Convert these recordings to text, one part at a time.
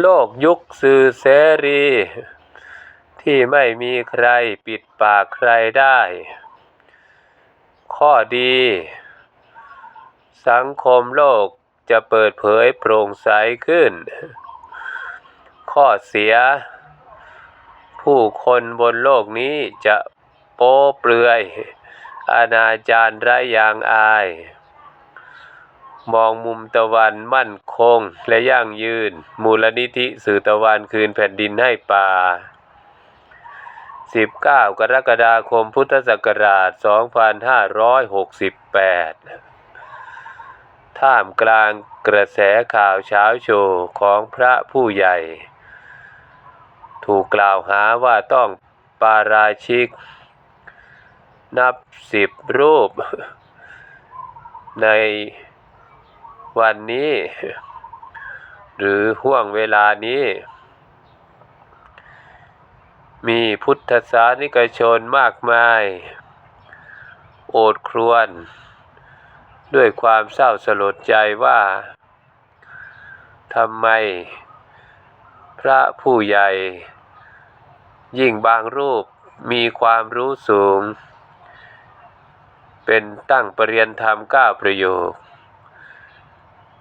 โลกยุคสื่อเสรี ที่ไม่มีใครปิดปากใครได้ ข้อดี สังคมโลกจะเปิดเผยโปร่งใสขึ้น ข้อเสีย ผู้คนบนโลกนี้จะโป๊เปลือย อนาจารไร้ยางอาย มองมุมตะวันมั่นคงและยั่งยืน มูลนิธิสื่อตะวันคืนแผ่นดินให้ป่า 19 กรกฎาคมพุทธศักราช 2568 ท่ามกลางกระแสข่าวเช้าโชว์ของพระผู้ใหญ่ ถูกกล่าวหาว่าต้องปาราชิก นับสิบรูป ใน วันนี้ หรือห่วงเวลานี้ มีพุทธศาสนิกชนมากมาย โอดครวญด้วยความเศร้าสลดใจว่าทำไม พระผู้ใหญ่ ยิ่งบางรูปมีความรู้สูง เป็นตั้งปรริยนธรรมก้าประโยค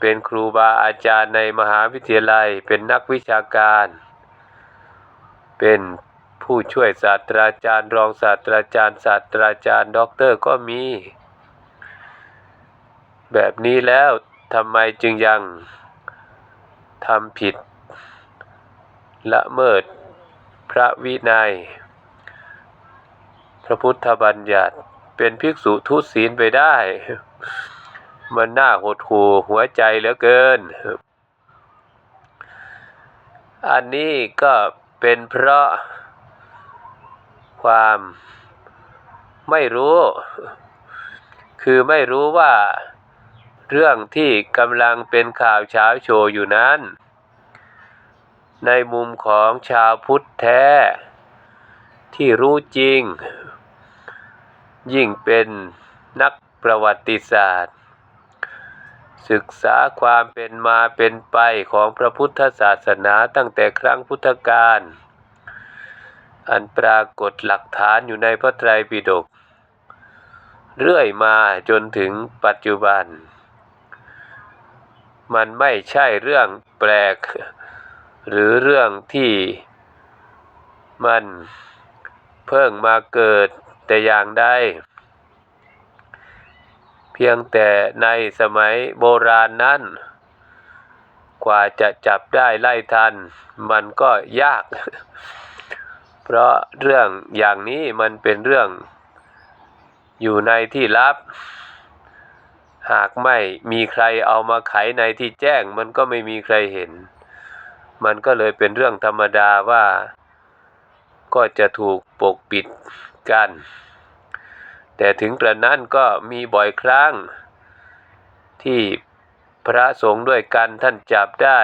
เป็นครูบาอาจารย์ในมหาวิทยาลัย เป็นนักวิชาการ เป็นผู้ช่วยศาสตราจารย์รองศาสตราจารย์ศาสตราจารย์ด็อกเตอร์ก็มี แบบนี้แล้วทำไมจึงยังทำผิด ละเมิด พระวินัย พระพุทธบัญญัติเป็นภิกษุทุศีลไปได้ มันน่าหดหู่หัวใจเหลือเกิน อันนี้ก็เป็นเพราะความไม่รู้ คือไม่รู้ว่าเรื่องที่กำลังเป็นข่าวเช้าโชว์อยู่นั้น ในมุมของชาวพุทธแท้ ที่รู้จริง ยิ่งเป็นนักประวัติศาสตร์ ศึกษาความเป็นมาเป็นไปของพระพุทธศาสนาตั้งแต่ครั้งพุทธกาลอันปรากฏหลักฐานอยู่ในพระไตรปิฎกเรื่อยมาจนถึงปัจจุบัน มันไม่ใช่เรื่องแปลก หรือเรื่องที่มันเพิ่งมาเกิดแต่อย่างใด พียงแต่ในสมัยโบราณนั้น กว่าจะจับได้ไล่ทัน มันก็ยาก เพราะเรื่องอย่างนี้มันเป็นเรื่องอยู่ในที่ลับ หากไม่มีใครเอามาไขในที่แจ้ง มันก็ไม่มีใครเห็น มันก็เลยเป็นเรื่องธรรมดาว่า ก็จะถูกปกปิดกัน แต่ถึงกระนั้นก็มีบ่อยครั้ง ที่พระสงฆ์ด้วยกันท่านจับได้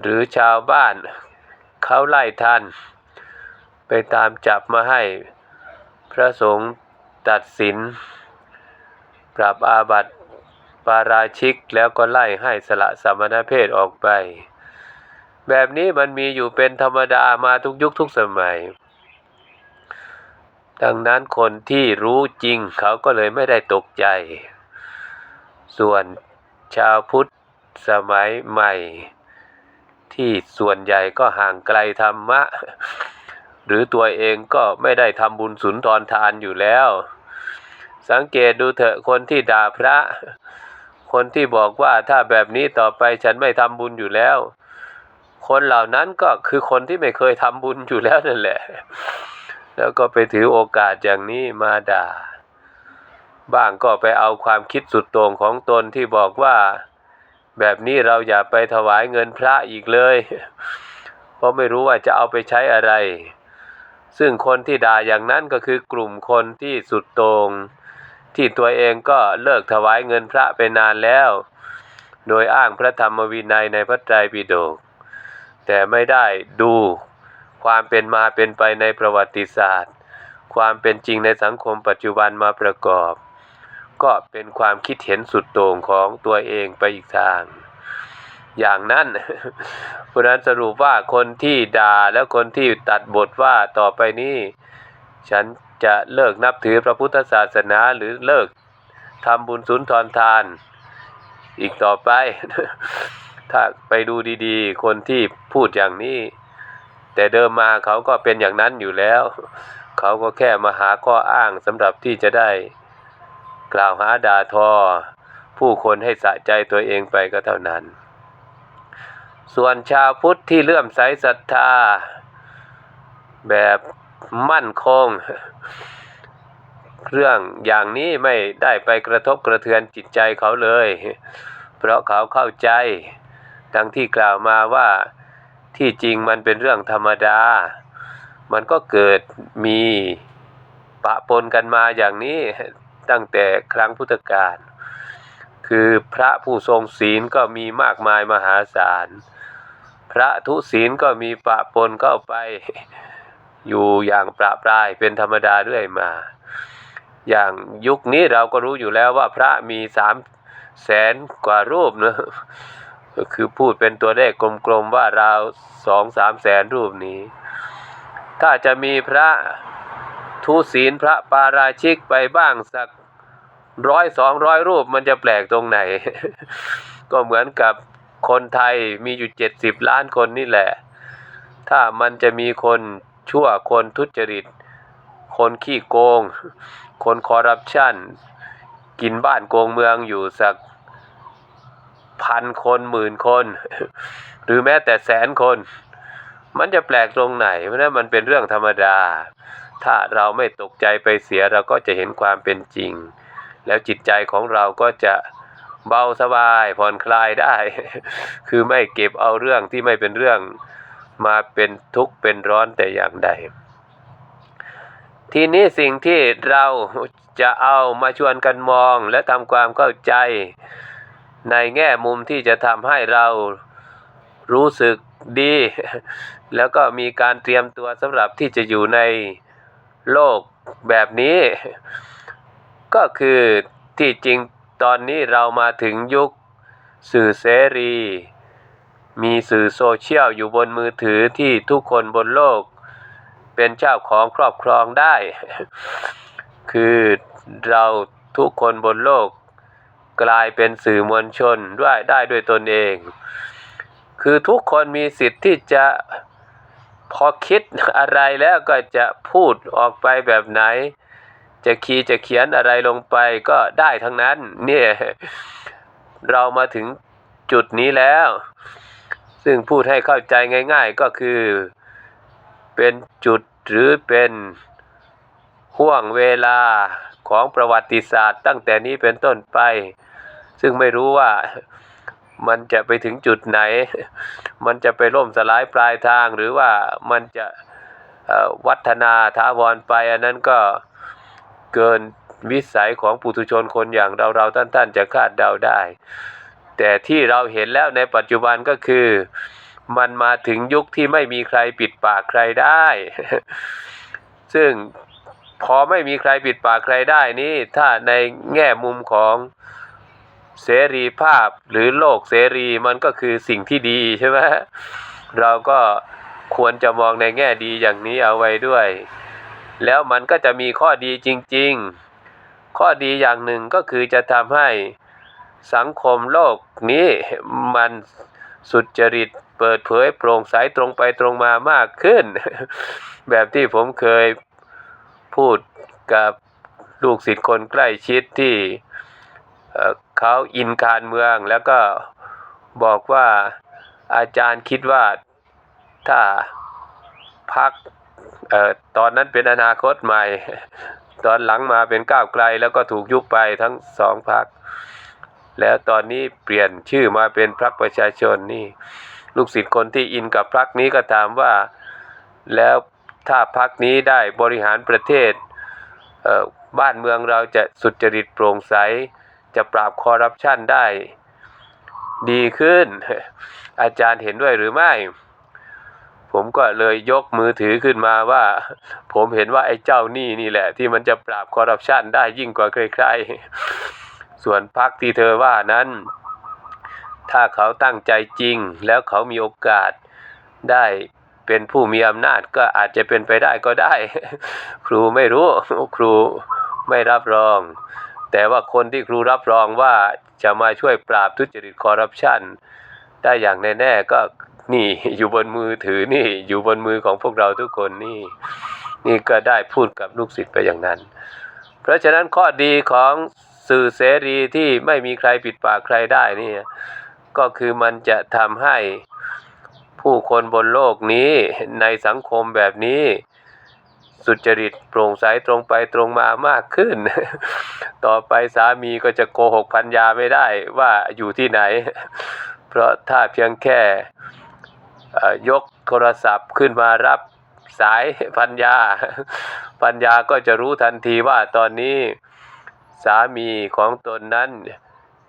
หรือชาวบ้านเขาไล่ทันไปตามจับมาให้ พระสงฆ์ตัดสิน ปรับอาบัติปาราชิกแล้วก็ไล่ให้สละสมณเพศออกไป แบบนี้มันมีอยู่เป็นธรรมดามาทุกยุคทุกสมัย ดังนั้นคนที่รู้จริงเขาก็เลยไม่ได้ตกใจ ส่วนชาวพุทธสมัยใหม่ ที่ส่วนใหญ่ก็ห่างไกลธรรมะ หรือตัวเองก็ไม่ได้ทำบุญสุนทรทานอยู่แล้ว สังเกตดูเถอะคนที่ด่าพระ คนที่บอกว่าถ้าแบบนี้ต่อไปฉันไม่ทำบุญอยู่แล้ว คนเหล่านั้นก็คือคนที่ไม่เคยทำบุญอยู่แล้วนั่นแหละ แล้วก็ไปถือโอกาสอย่างนี้มาด่า บ้างก็ไปเอาความคิดสุดโต่งของตนที่บอกว่า แบบนี้เราอย่าไปถวายเงินพระอีกเลย เพราะไม่รู้ว่าจะเอาไปใช้อะไร ซึ่งคนที่ด่าอย่างนั้นก็คือกลุ่มคนที่สุดโต่งที่ตัวเองก็เลิกถวายเงินพระไปนานแล้ว โดยอ้างพระธรรมวินัยในพระไตรปิฎกแต่ไม่ได้ดู ความเป็นมาเป็นไปในประวัติศาสตร์ ความเป็นจริงในสังคมปัจจุบันมาประกอบ ก็เป็นความคิดเห็นสุดโต่งของตัวเองไปอีกทาง อย่างนั้นเพราะนั้นสรุปว่าคนที่ด่าแล้วคนที่ตัดบทว่าต่อไปนี้ฉันจะเลิกนับถือพระพุทธศาสนาหรือเลิกทำบุญสุนทรทาน อีกต่อไป ถ้าไปดูดีๆ คนที่พูดอย่างนี้ แต่เดิมมาเขาก็เป็นอย่างนั้นอยู่แล้ว เขาก็แค่มาหาข้ออ้างสำหรับที่จะได้ กล่าวหาด่าทอ ผู้คนให้สะใจตัวเองไปก็เท่านั้น ส่วนชาวพุทธที่เลื่อมใสศรัทธา แบบมั่นคง เรื่องอย่างนี้ไม่ได้ไปกระทบกระเทือนจิตใจเขาเลย เพราะเขาเข้าใจ ดังที่กล่าวมาว่า ที่จริงมันเป็นเรื่องธรรมดา มันก็เกิดมีปะปนกันมาอย่างนี้ตั้งแต่ครั้งพุทธกาล คือพระผู้ทรงศีลก็มีมากมายมหาศาล พระทุศีลก็มีปะปนเข้าไปอยู่อย่างประปรายเป็นธรรมดาเรื่อยมา อย่างยุคนี้เราก็รู้อยู่แล้วว่าพระมีสามแสนกว่ารูปเนอะ ก็คือพูดเป็นตัวเลขกลมๆว่าราวสองสามแสนรูปนี้ ถ้าจะมีพระทุศีลพระปาราชิกไปบ้างสักร้อยสองร้อยรูปมันจะแปลกตรงไหน ก็เหมือนกับคนไทยมีอยู่เจ็ดสิบล้านคนนี่แหละ ถ้ามันจะมีคนชั่วคนทุจริต คนขี้โกง คนคอร์รัปชัน กินบ้านโกงเมืองอยู่สัก พันคนหมื่นคน หรือแม้แต่แสนคน มันจะแปลกตรงไหนเพราะนั้นมันเป็นเรื่องธรรมดา ถ้าเราไม่ตกใจไปเสียเราก็จะเห็นความเป็นจริง แล้วจิตใจของเราก็จะเบาสบายผ่อนคลายได้ คือไม่เก็บเอาเรื่องที่ไม่เป็นเรื่องมาเป็นทุกข์เป็นร้อนแต่อย่างใด ทีนี้สิ่งที่เราจะเอามาชวนกันมองและทำความเข้าใจ ในแง่มุมที่จะทำให้เรารู้สึกดี แล้วก็มีการเตรียมตัวสำหรับที่จะอยู่ในโลกแบบนี้ ก็คือที่จริงตอนนี้เรามาถึงยุคสื่อเสรี มีสื่อโซเชียลอยู่บนมือถือที่ทุกคนบนโลก เป็นเจ้าของครอบครองได้ คือเราทุกคนบนโลก กลายเป็นสื่อมวลชนด้วยได้ด้วยตนเอง คือทุกคนมีสิทธิ์ที่จะพอคิดอะไรแล้วก็จะพูดออกไปแบบไหน จะคีจะเขียนอะไรลงไปก็ได้ทั้งนั้นเนี่ยเรามาถึงจุดนี้แล้ว ซึ่งพูดให้เข้าใจง่าย ๆก็คือเป็นจุดหรือเป็นห่วงเวลาของประวัติศาสตร์ตั้งแต่นี้เป็นต้นไป ซึ่งไม่รู้ว่ามันจะไปถึงจุดไหน มันจะไปล่มสลายปลายทางหรือว่ามันจะวัฒนาท้าวรไป อันนั้นก็เกินวิสัยของปุถุชนคนอย่างเราเราท่านท่านๆจะคาดเดาได้ แต่ที่เราเห็นแล้วในปัจจุบันก็คือ มันมาถึงยุคที่ไม่มีใครปิดปากใครได้ ซึ่งพอไม่มีใครปิดปากใครได้นี่ถ้าในแง่มุมของ เสรีภาพหรือโลกเสรีมันก็คือสิ่งที่ดีใช่ไหมเราก็ควรจะมองในแง่ดีอย่างนี้เอาไว้ด้วย แล้วมันก็จะมีข้อดีจริง ๆ ข้อดีอย่างหนึ่งก็คือจะทำให้สังคมโลกนี้มันสุจริตเปิดเผยโปร่งใสตรงไปตรงมามากขึ้น แบบที่ผมเคยพูดกับลูกศิษย์คนใกล้ชิดที่ เขาอินการเมืองแล้วก็บอกว่าอาจารย์คิดว่าถ้าพักออตอนนั้นเป็นอนาคตใหม่ ตอนหลังมาเป็นก้าวไกลแล้วก็ถูกยุบไปทั้งสองพัก แล้วตอนนี้เปลี่ยนชื่อมาเป็นพรรคประชาชนนี่ ลูกศิษย์คนที่อินกับพรรคนี้ก็ถามว่าแล้วถ้าพรรคนี้ได้บริหารประเทศเออบ้านเมืองเราจะสุจริตโปร่งใส จะปราบคอร์รัปชันได้ ดีขึ้น อาจารย์เห็นด้วยหรือไม่ ผมก็เลยยกมือถือขึ้นมาว่า ผมเห็นว่าไอ้เจ้านี่นี่แหละ ที่มันจะปราบคอร์รัปชันได้ยิ่งกว่าใครๆ ส่วนพรรคที่เธอว่านั้น ถ้าเขาตั้งใจจริง แล้วเขามีโอกาสได้เป็นผู้มีอำนาจก็อาจจะเป็นไปได้ก็ได้ ครูไม่รู้ ครูไม่รับรอง แต่ว่าคนที่ครูรับรองว่าจะมาช่วยปราบทุจริตคอร์รัปชันได้อย่างแน่ๆก็นี่อยู่บนมือถือนี่อยู่บนมือของพวกเราทุกคนนี่ นี่ก็ได้พูดกับลูกศิษย์ไปอย่างนั้น เพราะฉะนั้นข้อดีของสื่อเสรีที่ไม่มีใครปิดปากใครได้นี่ก็คือมันจะทำให้ผู้คนบนโลกนี้ในสังคมแบบนี้ สุจริตโปร่งใสตรงไปตรงมามากขึ้น ต่อไปสามีก็จะโกหกพันยาไม่ได้ว่าอยู่ที่ไหน เพราะถ้าเพียงแค่ยกโทรศัพท์ขึ้นมารับสายพันยาพันยาก็จะรู้ทันทีว่าตอนนี้สามีของตนนั้น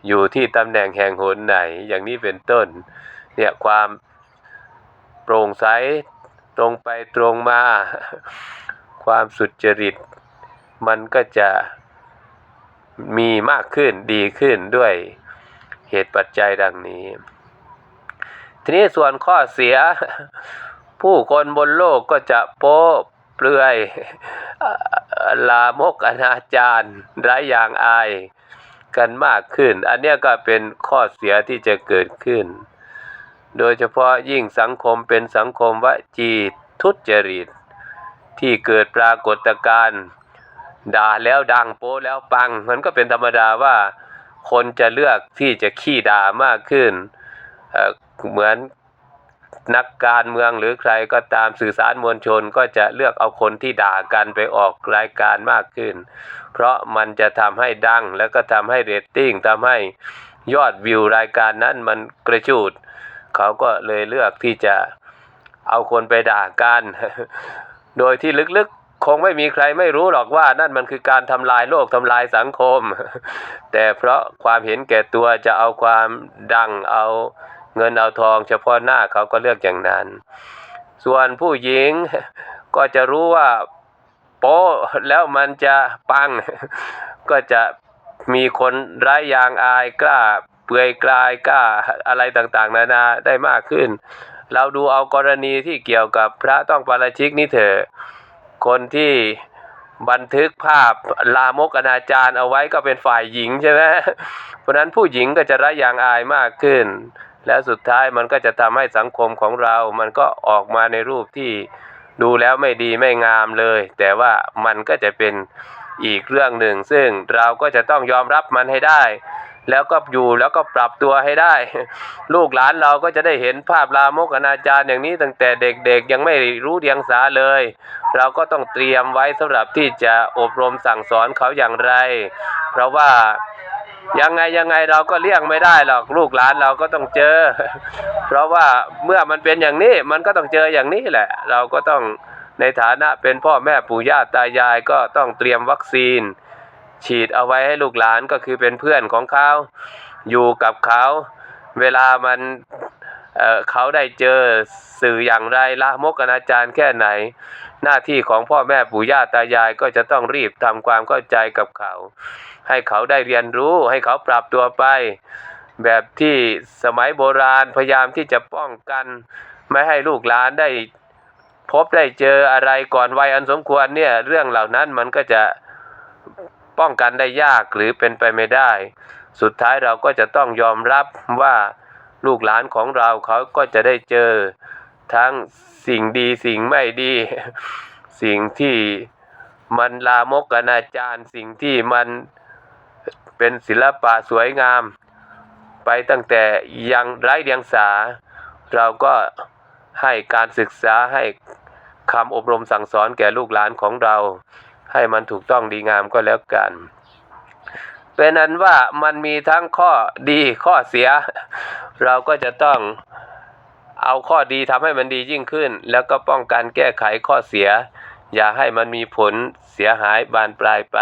อยู่ที่ตำแหน่งแห่งหนไหน อย่างนี้เป็นต้น เนี่ยความโปร่งใสตรงไปตรงมา ความสุจริต มันก็จะมีมากขึ้นดีขึ้นด้วยเหตุปัจจัยดังนี้ ทีนี้ส่วนข้อเสีย ผู้คนบนโลกก็จะโป๊เปลือยลามกอนาจารไร้อย่างอายกันมากขึ้น อันนี้ก็เป็นข้อเสียที่จะเกิดขึ้น โดยเฉพาะยิ่งสังคมเป็นสังคมวจีทุจริต ที่เกิดปรากฏการณ์ด่าแล้วดังโป้แล้วปัง มันก็เป็นธรรมดาว่าคนจะเลือกที่จะขี้ด่ามากขึ้นเเหมือนนักการเมืองหรือใครก็ตามสื่อสารมวลชนก็จะเลือกเอาคนที่ด่ากันไปออกรายการมากขึ้น เพราะมันจะทำให้ดังแล้วก็ทำให้เรตติ้งทำให้ยอดวิวรายการนั้นมันกระจูด เขาก็เลยเลือกที่จะเอาคนไปด่ากัน โดยที่ลึกๆ คงไม่มีใครไม่รู้หรอกว่านั่นมันคือการทำลายโลกทำลายสังคม แต่เพราะความเห็นแก่ตัวจะเอาความดังเอาเงินเอาทอง เฉพาะหน้าเขาก็เลือกอย่างนั้น ส่วนผู้หญิงก็จะรู้ว่าโป๊แล้วมันจะปัง ก็จะมีคนไร้ยางอายกล้าเปลือยกลายกล้าอะไรต่างๆ นานาได้มากขึ้น เราดูเอากรณีที่เกี่ยวกับพระต้องปาราชิกนี่เถอะ คนที่บันทึกภาพลามกอนาจารเอาไว้ก็เป็นฝ่ายหญิงใช่ไหมเพราะนั้นผู้หญิงก็จะร้ยางอายมากขึ้น แล้วสุดท้ายมันก็จะทำให้สังคมของเรา มันก็ออกมาในรูปที่ดูแล้วไม่ดีไม่งามเลย แต่ว่ามันก็จะเป็นอีกเรื่องหนึ่ง ซึ่งเราก็จะต้องยอมรับมันให้ได้ แล้วก็อยู่แล้วก็ปรับตัวให้ได้ ลูกหลานเราก็จะได้เห็นภาพลามกอนาจารอย่างนี้ตั้งแต่เด็กๆ ยังไม่รู้เดียงสาเลย เราก็ต้องเตรียมไว้สำหรับที่จะอบรมสั่งสอนเขาอย่างไร เพราะว่ายังไงยังไงเราก็เลี่ยงไม่ได้หรอกลูกหลานเราก็ต้องเจอ เพราะว่าเมื่อมันเป็นอย่างนี้มันก็ต้องเจออย่างนี้แหละ เราก็ต้องในฐานะเป็นพ่อแม่ปู่ย่าตายายก็ต้องเตรียมวัคซีน ฉีดเอาไว้ให้ลูกหลานก็คือเป็นเพื่อนของเขาอยู่กับเขาเวลามันเเขาได้เจอสื่ออย่างไรละมกอนาจารแค่ไหน หน้าที่ของพ่อแม่ปู่ย่าตายายก็จะต้องรีบทำความเข้าใจกับเขา ให้เขาได้เรียนรู้ให้เขาปรับตัวไป แบบที่สมัยโบราณพยายามที่จะป้องกัน ไม่ให้ลูกหลานได้พบได้เจออะไรก่อนวัยอันสมควรเนี่ยเรื่องเหล่านั้นมันก็จะ ป้องกันได้ยากหรือเป็นไปไม่ได้ สุดท้ายเราก็จะต้องยอมรับว่าลูกหลานของเราเขาก็จะได้เจอทั้งสิ่งดีสิ่งไม่ดี สิ่งที่มันลามกอนาจารสิ่งที่มันเป็นศิลปะสวยงาม ไปตั้งแต่ยังไร้เดียงสา เราก็ให้การศึกษาให้คำอบรมสั่งสอนแก่ลูกหลานของเรา ให้มันถูกต้องดีงามก็แล้วกันเป็นนั้นว่ามันมีทั้งข้อดีข้อเสีย เราก็จะต้องเอาข้อดีทำให้มันดียิ่งขึ้น แล้วก็ป้องกันแก้ไขข้อเสีย อย่าให้มันมีผลเสียหายบานปลายไป